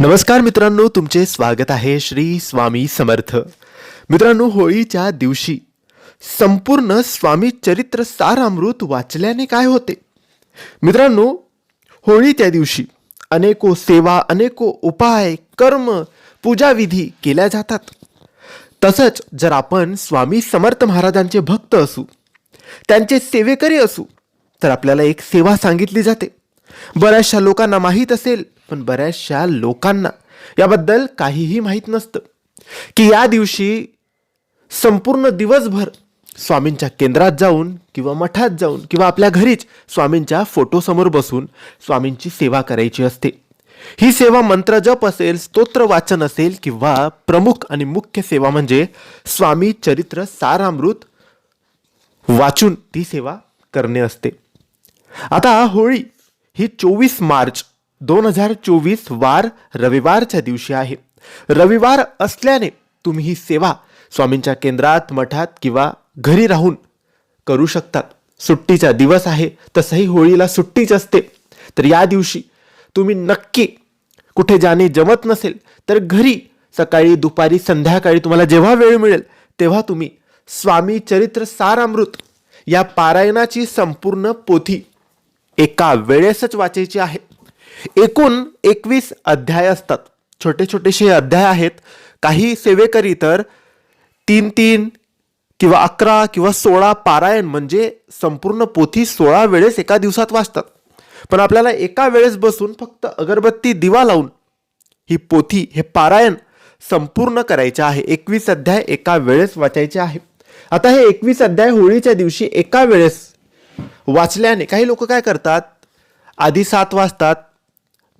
नमस्कार मित्रांनो तुमचे स्वागत आहे श्री स्वामी समर्थ. मित्रांनो होळीच्या दिवशी संपूर्ण स्वामी चरित्र सारामृत वाचल्याने काय होते? मित्रांनो होळी त्या दिवशी अनेको सेवा अनेको उपाय कर्म पूजाविधी केल्या जातात. तसंच जर आपण स्वामी समर्थ महाराजांचे भक्त असू त्यांचे सेवेकरी असू तर आपल्याला एक सेवा सांगितली जाते. बऱ्याचशा लोकांना माहीत असेल पण बऱ्याचशा लोकांना याबद्दल काहीही माहीत नसतं. की या दिवशी संपूर्ण दिवसभर स्वामींच्या केंद्रात जाऊन किंवा मठात जाऊन किंवा आपल्या घरीच स्वामींच्या फोटोसमोर बसून स्वामींची सेवा करायची असते. ही सेवा मंत्र जप असेल स्तोत्र वाचन असेल किंवा प्रमुख आणि मुख्य सेवा म्हणजे स्वामी चरित्र सारामृत वाचून ती सेवा करणे असते. आता होळी ही चोवीस मार्च दोन हजार चोवीस वार रविवारच्या दिवशी आहे. रविवार असल्याने तुम्ही ही सेवा स्वामींच्या केंद्रात मठात किंवा घरी राहून करू शकतात सुट्टीचा दिवस आहे तसंही होळीला सुट्टीच असते. तर या दिवशी तुम्ही नक्की कुठे जाणे जमत नसेल तर घरी सकाळी दुपारी संध्याकाळी तुम्हाला जेव्हा वेळ मिळेल तेव्हा तुम्ही स्वामी चरित्र सारामृत या पारायणाची संपूर्ण पोथी एका वेळेसच वाचायची आहे. एकूण एकवीस अध्याय असतात. छोटे छोटेसे अध्याय आहेत. काही सेवेकरी तर तीन तीन किंवा अकरा किंवा सोळा पारायण म्हणजे संपूर्ण पोथी सोळा वेळेस एका दिवसात वाचतात. पण आपल्याला एका वेळेस बसून फक्त अगरबत्ती दिवा लावून ही पोथी हे पारायण संपूर्ण करायचे आहे. एकवीस अध्याय एका वेळेस वाचायचे आहे. आता हे एकवीस अध्याय होळीच्या दिवशी एका वेळेस वाचल्याने काही लोक काय करतात? आधी सात वाजतात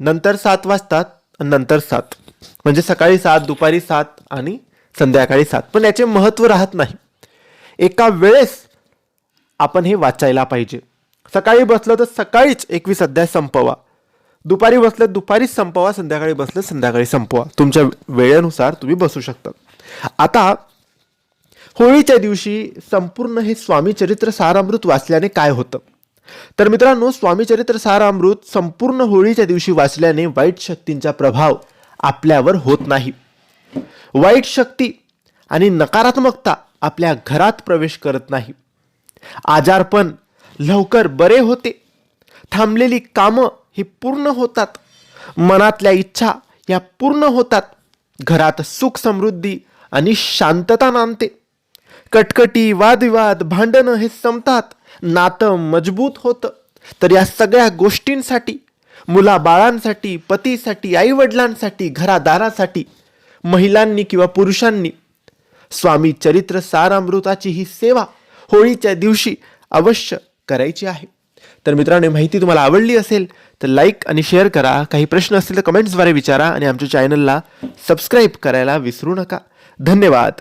नंतर सात वाजतात नंतर सात. म्हणजे सकाळी सात दुपारी सात आणि संध्याकाळी सात. पण याचे महत्त्व राहत नाही. एका वेळेस आपण हे वाचायला पाहिजे. सकाळी बसलं तर सकाळीच एकवीस अध्याय संपवा. दुपारी बसलं दुपारीच संपवा. संध्याकाळी बसलं संध्याकाळी संपवा. तुमच्या वेळेनुसार तुम्ही बसू शकता. आता होळीच्या दिवशी संपूर्ण हे स्वामी चरित्र सारामृत वाचल्याने काय होतं? तर मित्रांनो स्वामी चरित्र सारामृत संपूर्ण होळीच्या दिवशी वाचल्याने वाईट शक्तींचा प्रभाव आपल्यावर होत नाही. वाईट शक्ती आणि नकारात्मकता आपल्या घरात प्रवेश करत नाही. आजारपण लवकर बरे होते. थांबलेली कामं ही पूर्ण होतात. मनातल्या इच्छा या पूर्ण होतात. घरात सुख समृद्धी आणि शांतता नांदते. कटकटी वादविवाद भांडणं हे संपतात. नातं मजबूत होतं. तर या सगळ्या गोष्टींसाठी मुलाबाळांसाठी पतीसाठी आईवडिलांसाठी घरादारासाठी महिलांनी किंवा पुरुषांनी स्वामी चरित्र सारामृताची ही सेवा होळीच्या दिवशी अवश्य करायची आहे. तर मित्रांनो माहिती तुम्हाला आवडली असेल तर लाईक आणि शेअर करा. काही प्रश्न असतील तर कमेंट्सद्वारे विचारा आणि आमच्या चॅनलला सबस्क्राईब करायला विसरू नका. धन्यवाद.